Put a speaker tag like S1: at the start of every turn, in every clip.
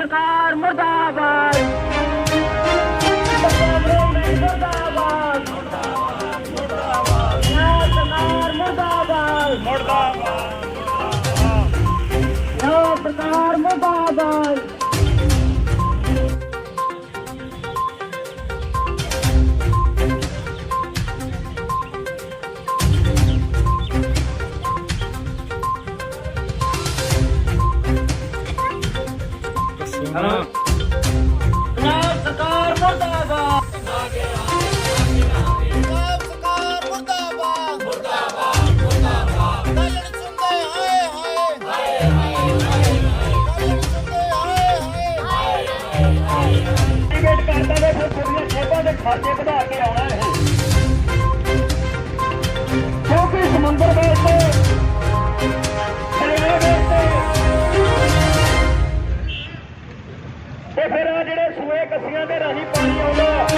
S1: ਸਰਕਾਰ ਮੁਰਦਾਬਾਦ। ਦੇ ਖਾਤੇ ਵਧਾ ਕੇ ਆਉਣਾ ਇਹ ਕਿਉਂਕਿ ਸਮੁੰਦਰ ਵਿੱਚ ਦਰਿਆ ਜਿਹੜੇ ਸੂਏ ਕੱਸੀਆਂ ਦੇ ਰਾਹੀਂ ਪਾਣੀ ਆਉਂਦਾ।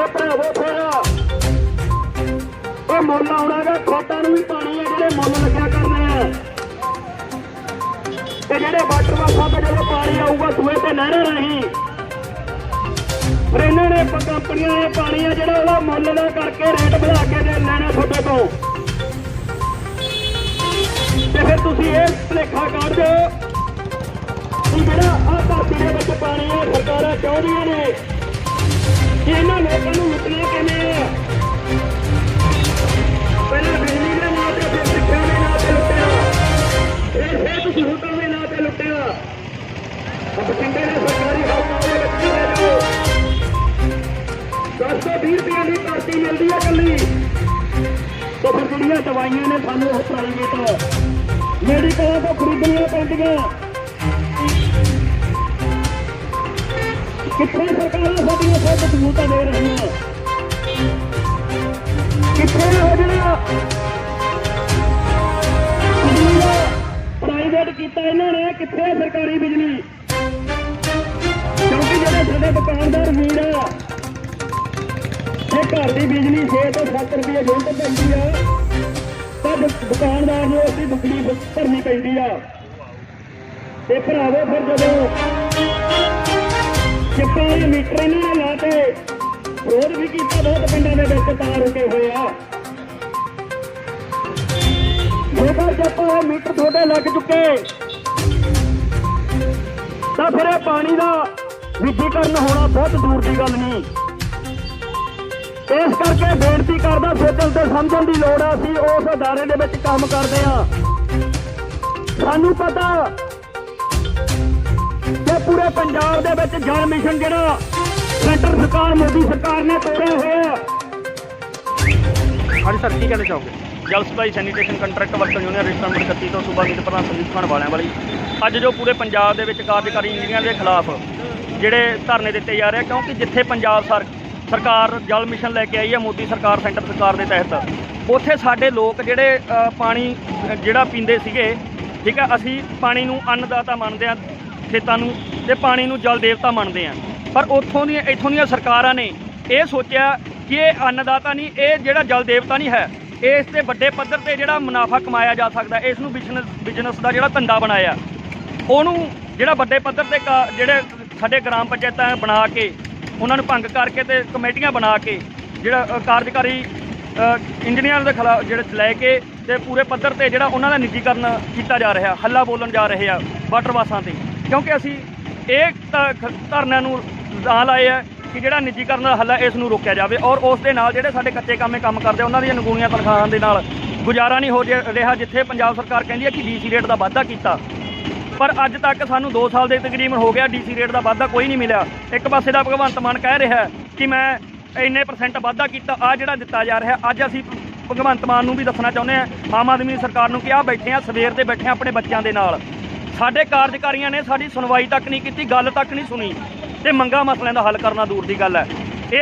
S1: ਉਹ ਭਰਾਵੋ ਫਿਰ ਉਹ ਮੁੱਲ ਆਉਣਾ ਖੋਟਾਂ ਨੂੰ ਵੀ ਪਾਣੀ ਆ ਜਿਹੜੇ ਮੁੱਲ ਲੱਗਿਆ ਕਰਨੇ ਆ। ਤੇ ਜਿਹੜੇ ਵਾਟਰ ਵਾਸਾਂ ਤੇ ਜਦੋਂ ਪਾਣੀ ਆਊਗਾ ਸੂਏ ਤੇ ਨਹਿਰਾਂ ਰਾਹੀਂ। ਪਰ ਇਹਨਾਂ ਨੇ ਪ- ਕੰਪਨੀਆਂ ਨੇ ਪਾਣੀ ਆ ਜਿਹੜਾ ਉਹਦਾ ਮੁੱਲ ਦਾ ਕਰਕੇ ਰੇਟ ਵਧਾ ਕੇ ਦੇ ਲੈਣਾ ਤੁਹਾਡੇ ਤੋਂ। ਤੇ ਫਿਰ ਤੁਸੀਂ ਇਹ ਭੁਲੇਖਾ ਕੱਢ ਦਿਓ। ਕਿ ਜਿਹੜਾ ਆ ਧਰਤੀ ਦੇ ਵਿੱਚ ਪਾਣੀ ਆ ਸਰਕਾਰਾਂ ਚਾਹੁੰਦੀਆਂ ਨੇ। ਕਿ ਇਹਨਾਂ ਲੋਕਾਂ ਨੂੰ ਲੁੱਟਣਾ ਕਿਵੇਂ ਆ ਪਹਿਲਾਂ ਬਿਜਲੀ ਦੇ ਨਾਂ ਤੇ ਫਿਰ ਸਿੱਖਿਆ ਦੇ ਨਾਂ ਤੇ ਲੁੱਟਿਆ। ਇਹ ਸਿਹਤ ਸਹੂਲਤਾਂ ਦੇ ਨਾਂ ਤੇ ਲੁੱਟਿਆ। ਬਠਿੰਡੇ ਦੇ ਸਰਕਾਰੀ ਹਸਪਤਾਲ ਦੇ ਵਿੱਚ ਚਲੇ ਜਾਓ। ਦਸ ਤੋਂ 20 ਰੁਪਏ ਦੀ ਭਰਤੀ ਮਿਲਦੀ ਹੈ ਕੱਲੀ ਤੇ ਫਿਰ ਜਿਹੜੀਆਂ ਦਵਾਈਆਂ ਨੇ ਸਾਨੂੰ ਉਹ ਪ੍ਰਾਈਵੇਟ ਮੈਡੀਕਲਾਂ ਤੋਂ ਖਰੀਦਣੀਆਂ ਪੈਂਦੀਆਂ। ਕਿੱਥੇ ਸਰਕਾਰਾਂ ਸਾਡੀਆਂ ਸਿਹਤ ਸਹੂਲਤਾਂ ਦੇ ਰਹੀਆਂ। ਕਿੱਥੇ ਨੇ ਉਹ ਪ੍ਰਾਈਵੇਟ ਕੀਤਾ ਇਹਨਾਂ ਨੇ ਕਿੱਥੇ ਸਰਕਾਰੀ ਬਿਜਲੀ। ਕਿਉਂਕਿ ਜਿਹੜੇ ਸਾਡੇ ਦੁਕਾਨਦਾਰ ਵੀਰ ਆ, ਇਹ ਘਰ ਦੀ ਬਿਜਲੀ 6 ਤੋਂ 7 ਰੁਪਏ ਯੂਨਿਟ ਪੈਂਦੀ ਆ। ਤਾਂ ਦੁਕਾਨਦਾਰ ਨੂੰ ਅਸੀਂ ਦੁੱਗਣੀ ਭਰਨੀ ਪੈਂਦੀ ਆ। ਤੇ ਭਰਾਵੋ, ਫਿਰ ਜਦੋਂ ਚਿੱਪਾਂ ਦੇ ਮੀਟਰ ਇਹਨਾਂ ਨੇ ਲਾਤੇ ਵਿਰੋਧ ਵੀ ਕੀਤਾ ਬਹੁਤ ਪਿੰਡਾਂ ਦੇ ਵਿੱਚ ਤਾਰ ਰੁਕੇ ਹੋਏ ਆ। ਜੇਕਰ ਜੱਪਾ ਮੀਟਰ ਤੁਹਾਡੇ ਲੱਗ ਚੁੱਕੇ, ਤਾਂ ਫਿਰ ਇਹ ਪਾਣੀ ਦਾ ਵਿਧੀਕਰਨ ਹੋਣਾ ਬਹੁਤ ਦੂਰ ਦੀ ਗੱਲ ਨਹੀਂ। ਇਸ ਕਰਕੇ ਬੇਨਤੀ ਕਰਦਾ, ਸੋਚਣ ਤੇ ਸਮਝਣ ਦੀ ਲੋੜ ਆ, ਅਸੀਂ ਉਸ ਅਦਾਰੇ ਦੇ ਵਿੱਚ ਕੰਮ ਕਰਦੇ ਆ। ਸਾਨੂੰ ਪਤਾ ਕਿ ਪੂਰੇ ਪੰਜਾਬ ਦੇ ਵਿੱਚ ਜਲ ਮਿਸ਼ਨ ਜਿਹੜਾ ਸੈਂਟਰ ਸਰਕਾਰ ਮੋਦੀ ਸਰਕਾਰ ਨੇ ਤੋੜਿਆ ਹੋਇਆ।
S2: ਹਾਂਜੀ ਸਰ ਕੀ ਕਹਿਣਾ ਚਾਹੋਗੇ? ਜਲ supply sanitation contract worker union register number 31 ਤੋਂ ਸੂਬਾ ਮੀਤ ਪ੍ਰਧਾਨ ਸੰਦੀਪ ਖਾਨ ਵਾਲਿਆਂ ਵਾਲੀ। ਅੱਜ ਜੋ ਪੂਰੇ ਪੰਜਾਬ ਦੇ ਵਿੱਚ ਕਾਰਜਕਾਰੀ ਇੰਜੀਨੀਅਰ ਦੇ ਖਿਲਾਫ ਜਿਹੜੇ ਧਰਨੇ ਦਿੱਤੇ ਜਾ ਰਹੇ ਆ ਕਿਉਂਕਿ ਜਿੱਥੇ ਪੰਜਾਬ ਸਰ ਸਰਕਾਰ ਜਲ ਮਿਸ਼ਨ ਲੈ ਕੇ ਆਈ ਹੈ ਮੋਦੀ ਸਰਕਾਰ ਸੈਂਟਰ ਸਰਕਾਰ ਦੇ ਤਹਿਤ ਉੱਥੇ ਸਾਡੇ ਲੋਕ ਜਿਹੜੇ ਪਾਣੀ ਜਿਹੜਾ ਪੀਂਦੇ ਸੀਗੇ ਠੀਕ ਹੈ ਅਸੀਂ ਪਾਣੀ ਨੂੰ ਅੰਨਦਾਤਾ ਮੰਨਦੇ ਆ। ਖੇਤਾਂ ਨੂੰ ਤੇ ਪਾਣੀ ਨੂੰ ਜਲ ਦੇਵਤਾ ਮੰਨਦੇ ਆ। ਪਰ ਉੱਥੋਂ ਦੀਆਂ ਇੱਥੋਂ ਦੀਆਂ ਸਰਕਾਰਾਂ ਨੇ ਇਹ ਸੋਚਿਆ ਕਿ ਇਹ ਅੰਨਦਾਤਾ ਨਹੀਂ ਇਹ ਜਿਹੜਾ ਜਲ ਦੇਵਤਾ ਨਹੀਂ ਹੈ ਇਸ ਤੇ ਵੱਡੇ ਪੱਧਰ ਤੇ ਜਿਹੜਾ ਮੁਨਾਫਾ ਕਮਾਇਆ ਜਾ ਸਕਦਾ ਇਸ ਨੂੰ ਬਿਜ਼ਨਸ ਬਿਜ਼ਨਸ ਦਾ ਜਿਹੜਾ ਧੰਦਾ ਬਣਾਇਆ। ਉਹਨੂੰ ਜਿਹੜਾ ਵੱਡੇ ਪੱਧਰ ਤੇ ਕਾ- ਜਿਹੜੇ ਸਾਡੇ ਗ੍ਰਾਮ ਪੰਚਾਇਤਾਂ ਬਣਾ ਕੇ ਉਹਨਾਂ ਨੂੰ ਭੰਗ ਕਰਕੇ ਤੇ ਕਮੇਟੀਆਂ ਬਣਾ ਕੇ ਜਿਹੜਾ ਕਾਰਜਕਾਰੀ ਅ, ਇੰਜੀਨੀਅਰ ਦੇ ਖਿਲਾਫ ਜਿਹੜੇ ਲੈ ਕੇ ਤੇ ਪੂਰੇ ਪੱਧਰ ਤੇ ਜਿਹੜਾ ਉਹਨਾਂ ਦਾ ਨਿੱਜੀਕਰਨ ਕੀਤਾ ਜਾ ਰਿਹਾ ਹੱਲਾ ਬੋਲਣ ਜਾ ਰਹੇ ਆ ਵਾਟਰ ਬਾਸਾਂ ਤੇ। ਕਿਉਂਕਿ ਅਸੀਂ ਇਹ ਧ- ਧਰਨਿਆਂ ਨੂੰ ਨਾਂ ਲਾਏ ਆ ਕਿ ਜਿਹੜਾ ਨਿੱਜੀਕਰਨ ਦਾ ਹੱਲ ਹੈ ਇਸ ਨੂੰ ਰੋਕਿਆ ਜਾਵੇ ਔਰ ਉਸ ਦੇ ਨਾਲ ਜਿਹੜੇ ਸਾਡੇ ਕੱਚੇ ਕਾਮੇ ਕੰਮ ਕਰਦੇ ਉਹਨਾਂ ਦੀਆਂ ਨਗੂਣੀਆਂ ਤਨਖਾਹਾਂ ਦੇ ਨਾਲ ਗੁਜ਼ਾਰਾ ਨਹੀਂ ਹੋ ਜੇ- ਰਿਹਾ, ਜਿੱਥੇ ਪੰਜਾਬ ਸਰਕਾਰ ਕਹਿੰਦੀ ਹੈ ਕਿ ਡੀਸੀ ਰੇਟ ਦਾ ਵਾਧਾ ਕੀਤਾ। ਪਰ ਅੱਜ ਤੱਕ ਸਾਨੂੰ 2 ਸਾਲ ਦੇ ਤਕਰੀਬਨ ਹੋ ਗਿਆ, ਡੀਸੀ ਰੇਟ ਦਾ ਵਾਧਾ ਕੋਈ ਨਹੀਂ ਮਿਲਿਆ। ਇੱਕ ਪਾਸੇ ਦਾ ਭਗਵੰਤ ਮਾਨ ਕਹਿ ਰਿਹਾ ਕਿ ਮੈਂ ਇੰਨੇ ਪਰਸੈਂਟ ਵਾਧਾ ਕੀਤਾ ਆ ਜਿਹੜਾ ਦਿੱਤਾ ਜਾ ਰਿਹਾ, ਅੱਜ ਅਸੀਂ ਭਗਵੰਤ ਮਾਨ ਨੂੰ ਵੀ ਦੱਸਣਾ ਚਾਹੁੰਦੇ ਆ, ਆਮ ਆਦਮੀ ਸਰਕਾਰ ਨੂੰ ਕਿ ਆ ਬੈਠੇ ਆ, ਸਵੇਰ ਦੇ ਬੈਠੇ ਆ ਆਪਣੇ ਬੱਚਿਆਂ ਦੇ ਨਾਲ। ਸਾਡੇ ਕਾਰਜਕਾਰੀਆਂ ਨੇ ਸਾਡੀ ਸੁਣਵਾਈ ਤੱਕ ਨਹੀਂ ਕੀਤੀ, ਗੱਲ ਤੱਕ ਨਹੀਂ ਸੁਣੀ ਤੇ ਮੰਗਾ ਮਸਲਿਆਂ ਦਾ ਹੱਲ ਕਰਨਾ ਦੂਰ ਦੀ ਗੱਲ ਹੈ।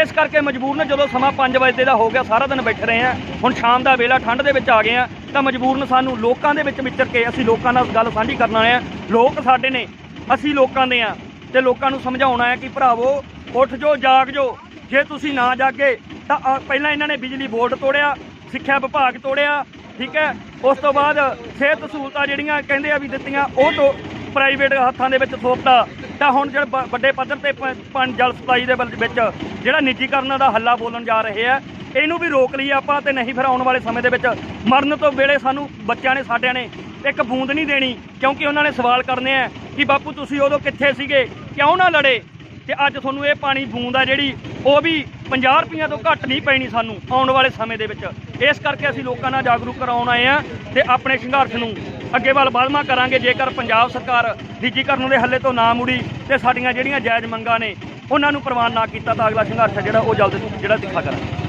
S2: ਇਸ ਕਰਕੇ ਮਜਬੂਰ ਨੇ ਜਦੋਂ ਸਮਾਂ 5 ਵਜੇ ਦਾ ਹੋ ਗਿਆ, ਸਾਰਾ ਦਿਨ ਬੈਠੇ ਰਹੇ ਆ ਹੁਣ ਸ਼ਾਮ ਦਾ ਵੇਲਾ, ਠੰਡ ਦੇ ਵਿੱਚ ਆ ਗਏ ਆ ਤਾਂ ਮਜਬੂਰਨ ਸਾਨੂੰ ਲੋਕਾਂ ਦੇ ਵਿੱਚ ਵਿਚਰ ਕੇ ਅਸੀਂ ਲੋਕਾਂ ਨਾਲ ਗੱਲ ਸਾਂਝੀ ਕਰਨ ਆਏ ਆ ਲੋਕ ਸਾਡੇ ਨੇ, ਅਸੀਂ ਲੋਕਾਂ ਦੇ ਆ ਤੇ ਲੋਕਾਂ ਨੂੰ ਸਮਝਾਉਣਾ ਹੈ ਕਿ ਭਰਾਵੋ, ਉੱਠ ਜੋ, ਜਾਗ ਜੋ, ਜੇ ਤੁਸੀਂ ਨਾ ਜਾਗੇ ਤਾਂ ਪਹਿਲਾਂ ਇਹਨਾਂ ਨੇ ਬਿਜਲੀ ਬੋਰਡ ਤੋੜਿਆ, ਸਿੱਖਿਆ ਵਿਭਾਗ ਤੋੜਿਆ
S1: ਠੀਕ ਹੈ? ਉਸ ਤੋਂ ਬਾਅਦ ਸਿਹਤ ਸਹੂਲਤਾਂ ਜਿਹੜੀਆਂ ਕਹਿੰਦੇ ਆ ਵੀ ਦਿੱਤੀਆਂ, ਉਹ ਤੋਂ ਪ੍ਰਾਈਵੇਟ ਹੱਥਾਂ ਦੇ ਵਿੱਚ ਥੋਪਤਾ ਤਾਂ ਹੁਣ ਜਿਹੜਾ ਵੱਡੇ ਪੱਧਰ ਤੇ ਪ- ਪਾਣੀ ਜਲ ਸਪਲਾਈ ਦੇ ਵਿੱਚ ਜਿਹੜਾ ਨਿੱਜੀਕਰਨ ਦਾ ਹੱਲਾ ਬੋਲਣ ਜਾ ਰਹੇ ਆ, ਇਹਨੂੰ ਵੀ ਰੋਕ ਲਈਏ ਆਪਾਂ ਤੇ ਨਹੀਂ ਫਿਰ ਆਉਣ ਵਾਲੇ ਸਮੇਂ ਦੇ ਵਿੱਚ ਮਰਨ ਤੋਂ ਵੇਲੇ ਸਾਨੂੰ ਬੱਚਿਆਂ ਨੇ, ਸਾਡਿਆਂ ਨੇ ਇੱਕ ਬੂੰਦ ਨਹੀਂ ਦੇਣੀ, ਕਿਉਂਕਿ ਉਹਨਾਂ ਨੇ ਸਵਾਲ ਕਰਨੇ ਆ ਕਿ ਬਾਪੂ ਤੁਸੀਂ ਉਦੋਂ ਕਿੱਥੇ ਸੀਗੇ, ਕਿਉਂ ਨਾ ਲੜੇ? ਤੇ ਅੱਜ ਤੁਹਾਨੂੰ ਇਹ ਪਾਣੀ ਬੂੰਦ ਆ ਜਿਹੜੀ, ਉਹ ਵੀ 50 ਰੁਪਈਆਂ ਤੋਂ ਘੱਟ ਨਹੀਂ ਪੈਣੀ ਸਾਨੂੰ ਆਉਣ ਵਾਲੇ ਸਮੇਂ ਦੇ ਵਿੱਚ। ਇਸ ਕਰਕੇ ਅਸੀਂ ਲੋਕਾਂ ਨਾਲ ਜਾਗਰੂਕ ਕਰਾਉਣ ਆਏ ਆ ਤੇ ਆਪਣੇ ਸੰਘਰਸ਼ ਨੂੰ ਅੱਗੇ ਵੱਲ ਵਧਮਾ ਕਰਾਂਗੇ। ਜੇਕਰ ਪੰਜਾਬ ਸਰਕਾਰ ਨਿੱਜੀਕਰਨ ਦੇ ਹੱਲੇ ਤੋਂ ਨਾ ਮੁੜੀ ਤੇ ਸਾਡੀਆਂ ਜਿਹੜੀਆਂ ਜਾਇਜ਼ ਮੰਗਾਂ ਨੇ, ਉਹਨਾਂ ਨੂੰ ਪ੍ਰਵਾਨ ਨਾ ਕੀਤਾ ਤਾਂ ਅਗਲਾ ਸੰਘਰਸ਼ ਹੈ ਜਿਹੜਾ ਉਹ ਜਲਦ ਜਿਹੜਾ ਤਿੱਖਾ ਕਰਾਂਗੇ।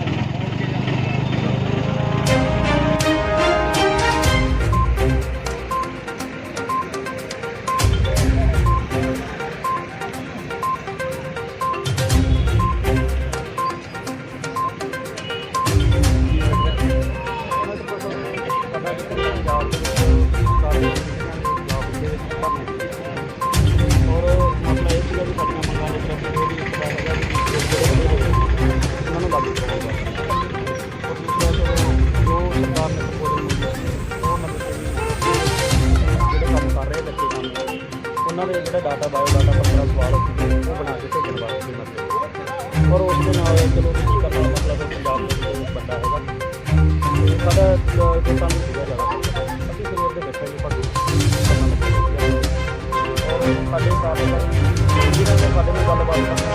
S3: ਤੇ ਇੱਕ ਜੋ ਜੋ ਸੀਗਾ ਜ਼ਿਆਦਾ ਅਸੀਂ ਸਵੇਰ ਦੇ ਬੈਠੇ ਨੇ ਪਰ ਸਾਡੇ ਸਾਥ ਜਿਹਨਾਂ ਨੇ ਸਾਡੇ ਨਾਲ ਗੱਲਬਾਤ ਕਰਨੀ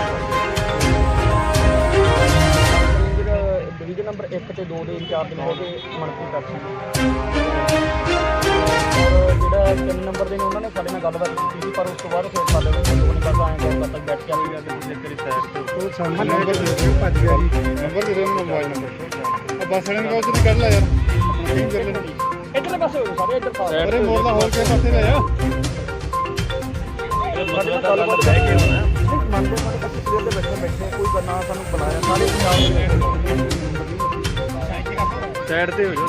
S3: ਡਿਵੀਜ਼ਨ ਨੰਬਰ 1 ਤੇ 2 ਦੇ ਇੰਚਾਰਜ ਨੇ ਉਹਦੇ ਮਨਪ੍ਰੀਤ ਟੱਚ ਜਿਹੜਾ ਤਿੰਨ ਨੰਬਰ ਦੇ ਨੇ ਉਹਨਾਂ ਨੇ ਸਾਡੇ ਨਾਲ ਗੱਲਬਾਤ ਕੀਤੀ ਸੀ ਪਰ ਉਸ ਤੋਂ ਬਾਅਦ ਫਿਰ ਸਾਡੇ ਨਾਲ ਕੋਈ ਨਹੀਂ ਕਰਦਾ ਆਏਗਾ ਉਦੋਂ ਤੱਕ ਬੈਠ ਕੇ ਆਈ ਜਾਂਦੇ ਸੀ ਕਰੀ ਸਾਈਡ ਤੇ
S4: ਸਾਹਮਣੇ ਨੰਬਰ ਦੇ ਦਿਓ ਭੱਜ ਗਿਆ ਜੀ। ਨੰਬਰ ਦੇ ਦਿਓ ਮੋਬਾਈਲ ਨੰਬਰ। ਬੱਸ ਵਾਲੇ ਨੂੰ ਕਹੋ ਤੁਸੀਂ ਕੱਢ ਲੈ ਯਾਰ। ਆਪਣਾ ਟੀਮ ਕਰ ਲੈਣ
S1: ਇੱਧਰਲੇ ਪਾਸੇ ਹੋ ਜਾਓ ਸਾਰੇ ਇੱਧਰ ਪਾਸ।
S4: ਅਰੇ ਮੋੜ ਦਾ ਹੋਰ ਕਿਹ ਪਾਸੇ ਲੈ ਜਾ
S1: ਸਾਡੇ ਨਾਲ ਗੱਲਬਾਤ ਬਹਿ ਕੇ ਹੋਣਾ।
S3: ਮੰਨਦੇ ਮੰਨਦੇ ਅਸੀਂ ਸਵੇਰ ਦੇ ਬੈਠੇ ਬੈਠੇ ਕੋਈ ਕਰਨਾ ਸਾਨੂੰ ਬੁਲਾਇਆ ਸਾਰੇ ਪੰਜਾਬ ਦੇ
S4: ਸਾਈਡ ਤੇ ਹੋ ਜਾਓ।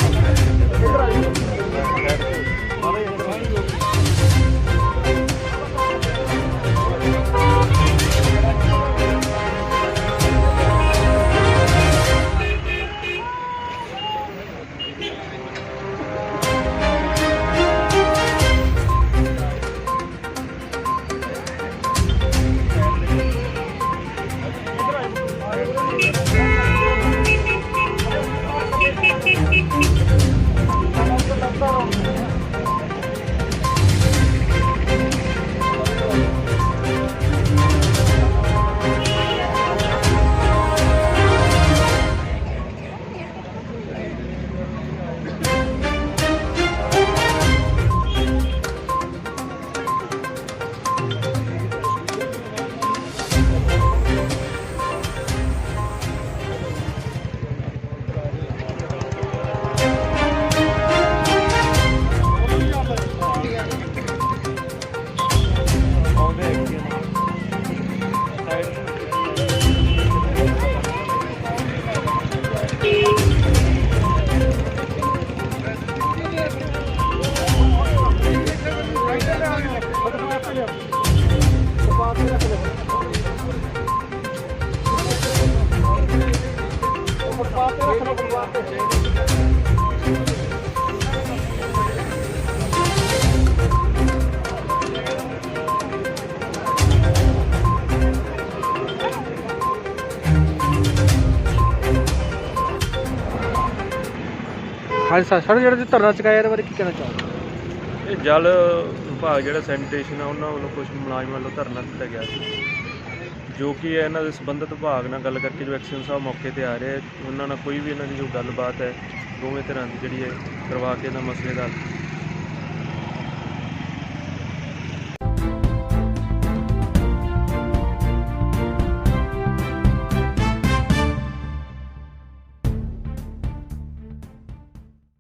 S4: ਹਾਂਜੀ ਸਰ ਸਰ ਜਿਹੜਾ ਤੁਸੀਂ ਧਰਨਾ ਚੁਕਾਇਆ ਇਹਦੇ ਬਾਰੇ ਕੀ ਕਹਿਣਾ ਚਾਹੋਗੇ?
S5: ਇਹ ਜਲ ਵਿਭਾਗ ਜਿਹੜਾ ਸੈਨੀਟੇਸ਼ਨ ਆ, ਉਹਨਾਂ ਵੱਲੋਂ ਕੁਝ ਮੁਲਾਜ਼ਮਾਂ ਵੱਲੋਂ ਧਰਨਾ ਦਿੱਤਾ ਗਿਆ ਸੀ। ਜੋ ਕਿ ਇਹਨਾਂ ਦੇ ਸੰਬੰਧਿਤ ਵਿਭਾਗ ਨਾਲ ਗੱਲ ਕਰਕੇ ਜੋ ਐਕਸ਼ਨ ਸਾਹਿਬ ਮੌਕੇ ਤੇ ਆ ਰਹੇ ਉਹਨਾਂ ਨਾਲ ਕੋਈ ਵੀ ਇਹਨਾਂ ਦੀ ਜੋ ਗੱਲਬਾਤ ਹੈ, ਦੋਵੇਂ ਤਰ੍ਹਾਂ ਦੀ ਜਿਹੜੀ ਹੈ ਕਰਵਾ ਕੇ ਇਹਨਾਂ ਮਸਲੇ ਦਾ